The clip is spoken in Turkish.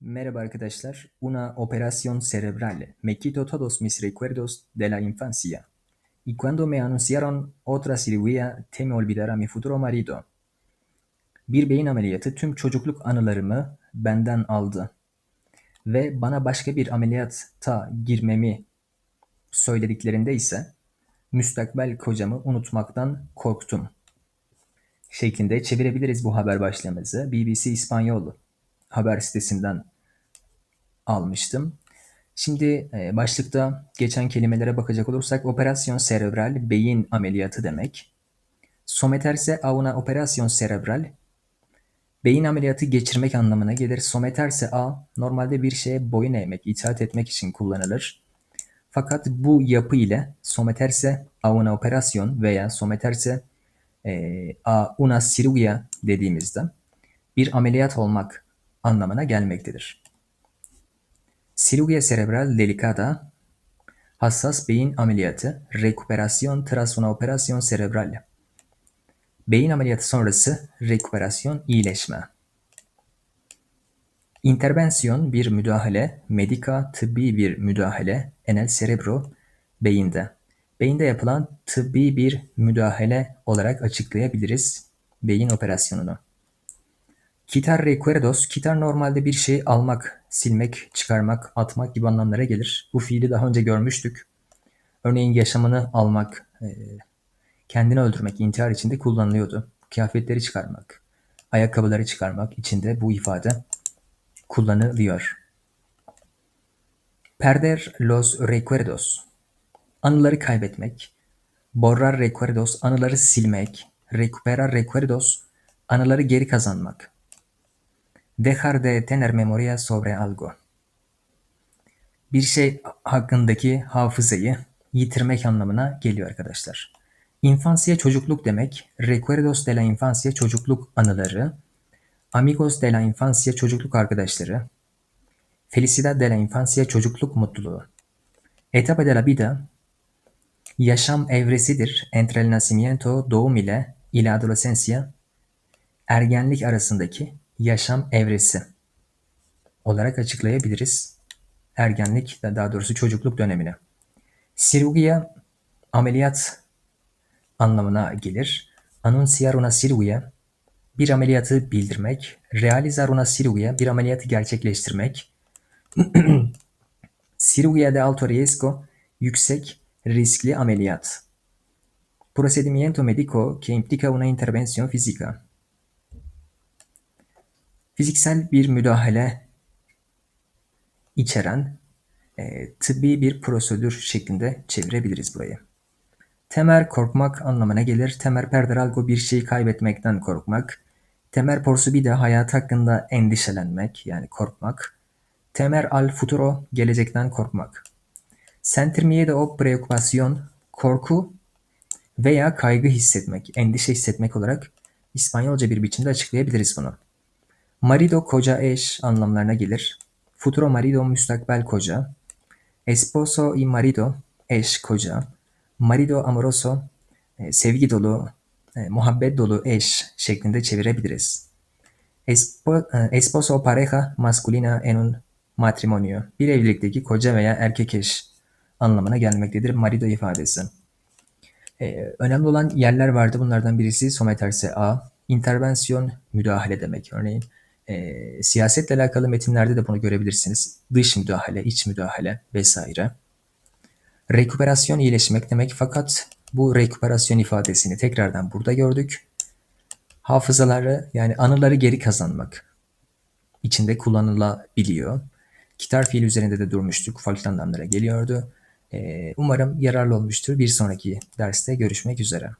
Merhaba arkadaşlar. Una operación cerebral. Me quito todos mis recuerdos de la infancia. Y cuando me anunciaron otra cirugía, teme olvidar a mi futuro marido. Bir beyin ameliyatı tüm çocukluk anılarımı benden aldı. Ve bana başka bir ameliyatta girmemi söylediklerinde ise müstakbel kocamı unutmaktan korktum. Şeklinde çevirebiliriz bu haber başlığımızı. BBC İspanyol haber sitesinden almıştım. Şimdi e, başlıkta geçen kelimelere bakacak olursak operasyon cerebral beyin ameliyatı demek. Someterse a una operación cerebral beyin ameliyatı geçirmek anlamına gelir. Someterse a normalde bir şeye boyun eğmek, itaat etmek için kullanılır. Fakat bu yapı ile someterse a una operación veya someterse e, a una cirugía dediğimizde bir ameliyat olmak anlamına gelmektedir. Cirugía cerebral delicada, hassas beyin ameliyatı, recuperasyon tras una operación cerebral. Beyin ameliyatı sonrası rekuperasyon, iyileşme. Intervensiyon bir müdahale, medika tıbbi bir müdahale, enel cerebro beyinde. Beyinde yapılan tıbbi bir müdahale olarak açıklayabiliriz beyin operasyonunu. Kitar recuerdos, kitar normalde bir şey almak, silmek, çıkarmak, atmak gibi anlamlara gelir. Bu fiili daha önce görmüştük. Örneğin yaşamını almak, e, kendini öldürmek, intihar içinde kullanılıyordu. Kıyafetleri çıkarmak, ayakkabıları çıkarmak içinde bu ifade kullanılıyor. Perder los recuerdos, anıları kaybetmek. Borrar recuerdos, anıları silmek. Recuperar recuerdos, anıları geri kazanmak. Dejar de tener memoria sobre algo. Bir şey hakkındaki hafızayı yitirmek anlamına geliyor arkadaşlar. Infancia çocukluk demek. Recuerdos de la infancia çocukluk anıları. Amigos de la infancia çocukluk arkadaşları. Felicidad de la infancia çocukluk mutluluğu. Etapa de la vida yaşam evresidir. Entre el nacimiento doğum ile ila adolescencia ergenlik arasındaki yaşam evresi olarak açıklayabiliriz. Ergenlik, daha doğrusu çocukluk dönemini. Cirugía ameliyat anlamına gelir. Anunciar una cirugía bir ameliyatı bildirmek. Realizar una cirugía bir ameliyatı gerçekleştirmek. cirugía de alto riesgo yüksek riskli ameliyat. Procedimiento médico que implica una intervención física. Fiziksel bir müdahale içeren e, tıbbi bir prosedür şeklinde çevirebiliriz burayı. Temer korkmak anlamına gelir. Temer perder algo bir şeyi kaybetmekten korkmak. Temer porsu bir de hayat hakkında endişelenmek yani korkmak. Temer al futuro gelecekten korkmak. Sentir miedo o preocupación korku veya kaygı hissetmek, endişe hissetmek olarak İspanyolca bir biçimde açıklayabiliriz bunu. Marido koca eş anlamlarına gelir. Futuro marido müstakbel koca. Esposo y marido eş koca. Marido amoroso e, sevgi dolu, e, muhabbet dolu eş şeklinde çevirebiliriz. E, esposo pareja masculina en un matrimonio. Bir evlilikteki koca veya erkek eş anlamına gelmektedir marido ifadesi. Ee, önemli olan yerler vardı. Bunlardan birisi someterse a, intervensiyon müdahale demek. Örneğin e, siyasetle alakalı metinlerde de bunu görebilirsiniz. Dış müdahale, iç müdahale vesaire. Rekuperasyon iyileşmek demek fakat bu rekuperasyon ifadesini tekrardan burada gördük. Hafızaları yani anıları geri kazanmak içinde kullanılabiliyor. Kitar fiil üzerinde de durmuştuk. Farklı anlamlara geliyordu. Umarım yararlı olmuştur. Bir sonraki derste görüşmek üzere.